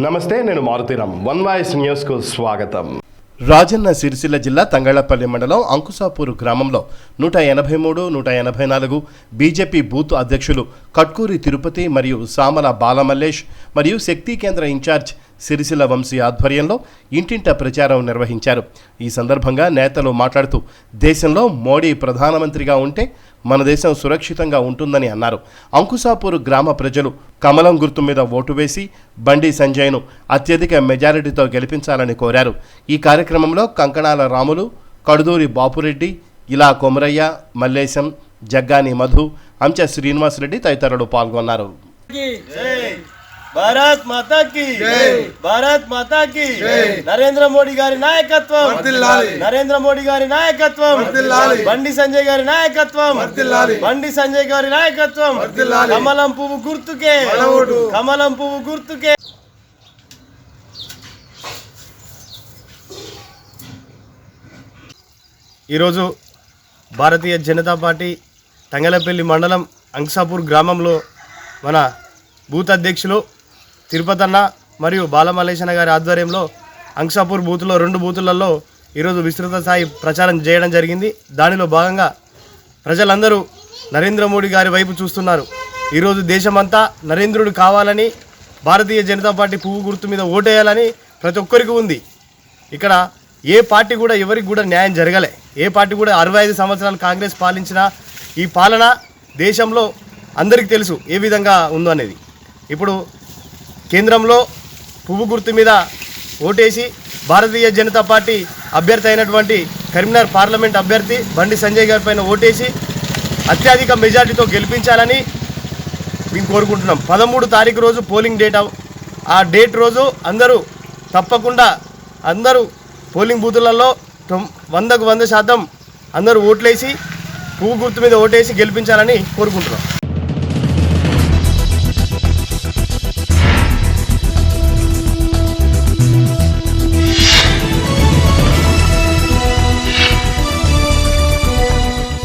నమస్తే నేను Maruthi Ram one voice న్యూస్కు స్వాగతం. రాజన్న సిరిసిల్ల జిల్లా తంగళ్ళపల్లి మండలం అంకుసాపూర్ గ్రామంలో నూట ఎనభై మూడు నూట ఎనభై నాలుగు బీజేపీ బూత్ అధ్యక్షులు కట్కూరి తిరుపతి మరియు సామల బాలమల్లేష్ మరియు శక్తి కేంద్ర ఇన్ఛార్జ్ సిరిసిల్ల వంశీ ఆధ్వర్యంలో ఇంటింట ప్రచారం నిర్వహించారు. ఈ సందర్భంగా నేతలు మాట్లాడుతూ దేశంలో మోడీ ప్రధానమంత్రిగా ఉంటే మన దేశం సురక్షితంగా ఉంటుందని అన్నారు. అంకుశాపూర్ గ్రామ ప్రజలు కమలం గుర్తు మీద ఓటు వేసి బండి సంజయ్ను అత్యధిక మెజారిటీతో గెలిపించాలని కోరారు. ఈ కార్యక్రమంలో కంకణాల రాములు కడుదూరి బాపురెడ్డి ఇలా కొమరయ్య మల్లేశం జగ్గాని మధు అంచ శ్రీనివాసరెడ్డి తదితరులు పాల్గొన్నారు. భారత్ మాతా కి భారత్ మాతా కి నరేంద్ర మోడీ గారి నాయకత్వం. నరేంద్ర మోడీ గారి నాయకత్వం. బండి సంజయ్ గారి నాయకత్వం. బండి సంజయ్ గారి నాయకత్వం. కమలం పువ్వు గుర్తుకే. కమలం పువ్వు గుర్తుకే. ఈరోజు భారతీయ జనతా పార్టీ తంగలపల్లి మండలం అంక్సాపూర్ గ్రామంలో మన బూత్ అధ్యక్షులు తిరుపతన్న మరియు బాలమల్లేశన గారి ఆధ్వర్యంలో అంక్షాపూర్ బూత్లో రెండు బూతులలో ఈరోజు విస్తృత స్థాయి ప్రచారం చేయడం జరిగింది. దానిలో భాగంగా ప్రజలందరూ నరేంద్ర మోడీ గారి వైపు చూస్తున్నారు. ఈరోజు దేశమంతా నరేంద్రుడు కావాలని భారతీయ జనతా పార్టీ పువ్వు గుర్తు మీద ఓటేయాలని ప్రతి ఒక్కరికి ఉంది. ఇక్కడ ఏ పార్టీ కూడా ఎవరికి కూడా న్యాయం జరగలే. ఏ పార్టీ కూడా అరవై ఐదు సంవత్సరాలు కాంగ్రెస్ పాలించిన ఈ పాలన దేశంలో అందరికీ తెలుసు ఏ విధంగా ఉందో అనేది ఇప్పుడు కేంద్రంలో పువ్వు గుర్తు మీద ఓటేసి భారతీయ జనతా పార్టీ అభ్యర్థి అయినటువంటి కరీంనగర్ పార్లమెంట్ అభ్యర్థి బండి సంజయ్ గారి పైన ఓటేసి అత్యధిక మెజార్టీతో గెలిపించాలని మేము కోరుకుంటున్నాం. పదమూడు తారీఖు రోజు పోలింగ్ డేట్ ఆ డేట్ రోజు అందరూ తప్పకుండా అందరూ పోలింగ్ బూతులలో వందకు వంద శాతం అందరూ ఓట్లేసి పువ్వు గుర్తు మీద ఓటేసి గెలిపించాలని కోరుకుంటున్నాం.